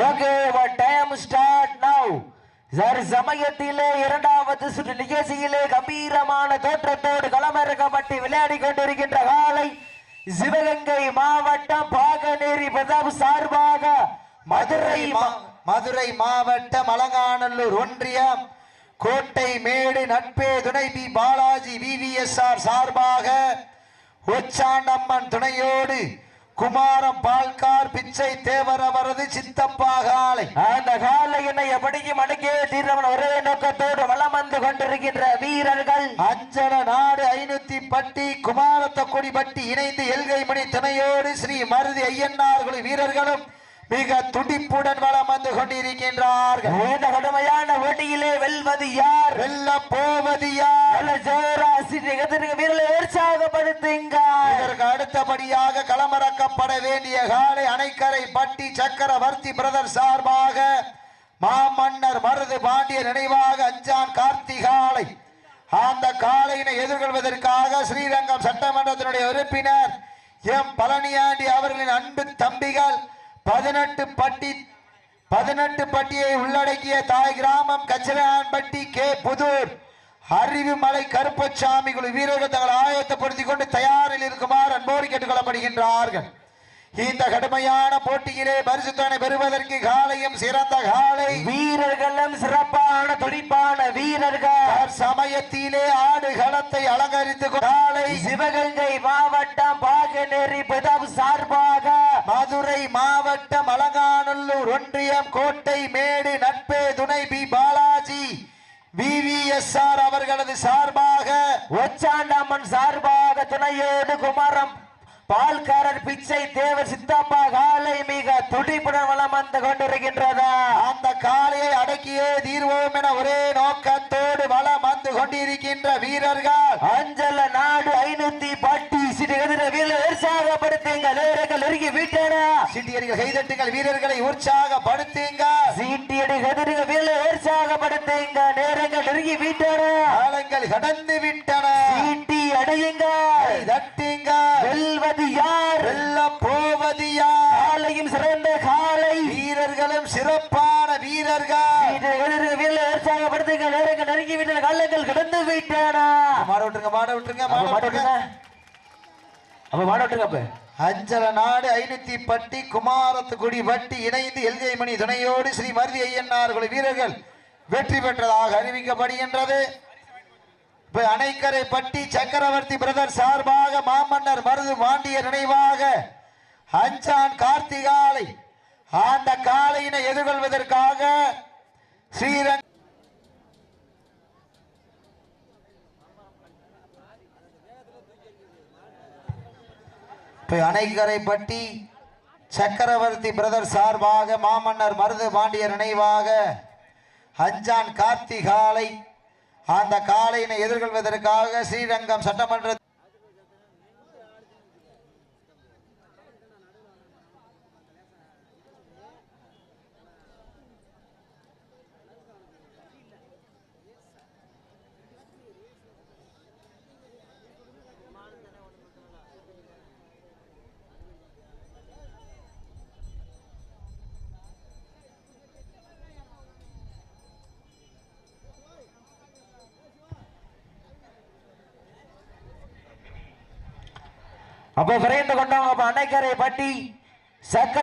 Okay time start now சரி சமயத்திலே இரண்டாவது சுற்று நிகழ்ச்சியிலே கம்பீரமான தோற்றத்தோடு களமிறக்கப்பட்டு விளையாடி கொண்டிருக்கின்ற காலை சிவகங்கை மாவட்டம் பாகநேரி பிரதாப் சார்பாக மதுரை மா- மதுரை மாவட்டம் அலங்காநல்லூர் ஒன்றியம் கோட்டை மேடு நட்பே துணை பி பாலாஜி விவிஎஸ்ஆர் சார்பாக ஒச்சாண்டம்மன் துணையோடு குமார பால்கார் பிச்சை தேவர் அவரது சித்தப்பா காலை. அந்த காலையினை எப்படியும் அடக்கிய தீர்ந்தவன் ஒரே நோக்கத்தோடு வலம் வந்து கொண்டிருக்கின்ற வீரர்கள். அஞ்சன நாடு ஐநூத்தி பட்டி குமாரத்தக்குடி பட்டி இணைந்து எல்கை மணி துணையோடு ஸ்ரீ மருதி ஐயன்னார்கள் வீரர்களும் மிக துடிப்புடன் வலம் வந்து கொண்டிருக்கின்றார்கள். இந்த கடுமையான போட்டியிலே வெல்வது யார்? வெல்ல போவது யார்? வீரர்களை உற்சாகப்படுத்துங்க இதற்கு அடுத்தபடியாக களமிறக்கப்பட வேண்டிய காலை அணைக்கரை பட்டி சக்கரவர்த்தி பிரதர் சார்பாக மாமன்னர் மருது பாண்டிய நினைவாக அஞ்சான் கார்த்திகாலை அந்த காலையினை எதிர்கொள்வதற்காக ஸ்ரீரங்கம் சட்டமன்றத்தினுடைய உறுப்பினர் எம் பழனியாண்டி அவர்களின் அன்பு தம்பிகள் பதினெட்டு பட்டி பதினெட்டு பட்டியை உள்ளடக்கிய தாய் கிராமம் கச்சிரான்பட்டி கே. புதூர். அறிவுமலை கருப்பசாமி குழு வீரர்கள் தங்களை ஆயத்தப்படுத்திக் கொண்டு தயாரில் இருக்குமாறு அன்போடு கேட்டுக்கொள்ளப்படுகின்றார்கள். இந்த கடுமையான போட்டியிலே பரிசுத்தனை பெறுவதற்கு காலையும் சிறந்த காலை. வீரர்களும் சிறப்பான துடிப்பான வீரர்கள். சமயத்திலே ஆடு களத்தை அலங்கரித்து காலை சிவகங்கை மாவட்டம் பாகநேரி பிரதாப் சார்பாக மதுரை மாவட்டம் அலங்காநல்லூர் ஒன்றியம் கோட்டை மேடு நட்பே துணை பி பாலாஜி. விவிஎஸ்ஆர் அவர்களது சார்பாக ஒச்சாண்டாமன் சார்பாக துணையோடு குமரம் பால்காரர் பிச்சை தேவர் சித்தப்பா காலை மிக துடிப்புடன் வளம் வந்து கொண்டிருக்கின்றதா. அந்த காளையை அடக்கியே தீர்வோம் என ஒரே நோக்கத்தோடு வலம் வந்து கொண்டிருக்கின்ற வீரர்கள் அஞ்சல நாடு ஐநூத்தி பட்டி சிறு எதிர வீரர்கள் நேரங்கள் நெருங்கி விட்டன. சிட்டியர்கள் கைதட்டுங்கள் வீரர்களை உற்சாகப்படுத்துங்க. சீட்டியடி எதிர்க வீரர் உற்சாகப்படுத்துங்க. நேரங்கள் நெருங்கி விட்டன. காலங்கள் கடந்து விட்டன. சீட்டி அடையுங்க. தட்டுங்க. வெல்வது யார்? வெல்ல போவது யார்? காலையும் சிறந்த காலை. வீரர்களும் சிறப்பான வீரர்கள். சீட்டு எதிர்க வீரர் உற்சாகப்படுத்துங்க. நேரங்கள் நெருங்கி விட்டன. காலங்கள் கடந்து விட்டன. மாட விட்டுருங்க மாட விட்டுருங்க மாட விட்டுருங்க. அப்ப மாட்ட விட்டுங்க அப்ப. அஞ்சல நாடு ஐநூத்தி பட்டி குமாரத்துக்குடி பட்டி இணைந்து எல்கை மணி துணையோடு ஸ்ரீ மருதி ஐயன்னார் குழு வீரர்கள் வெற்றி பெற்றதாக அறிவிக்கப்படுகின்றது. அணைக்கரை பட்டி சக்கரவர்த்தி பிரதர் சார்பாக மாமன்னர் மருது பாண்டிய நினைவாக அஞ்சான் கார்த்திகாலை அந்த காலையினை எதிர்கொள்வதற்காக ஸ்ரீரங்க அணைக்கரை பட்டி சக்கரவர்த்தி பிரதர் சார்பாக மாமன்னர் மருது பாண்டியர் நினைவாக அஞ்சான் கார்த்திகாலை அந்த காலையினை எதிர்கொள்வதற்காக ஸ்ரீரங்கம் சட்டமன்ற அப்போ விரைந்து கொண்டவங்க அப்ப அணைக்கரை பட்டி சக்க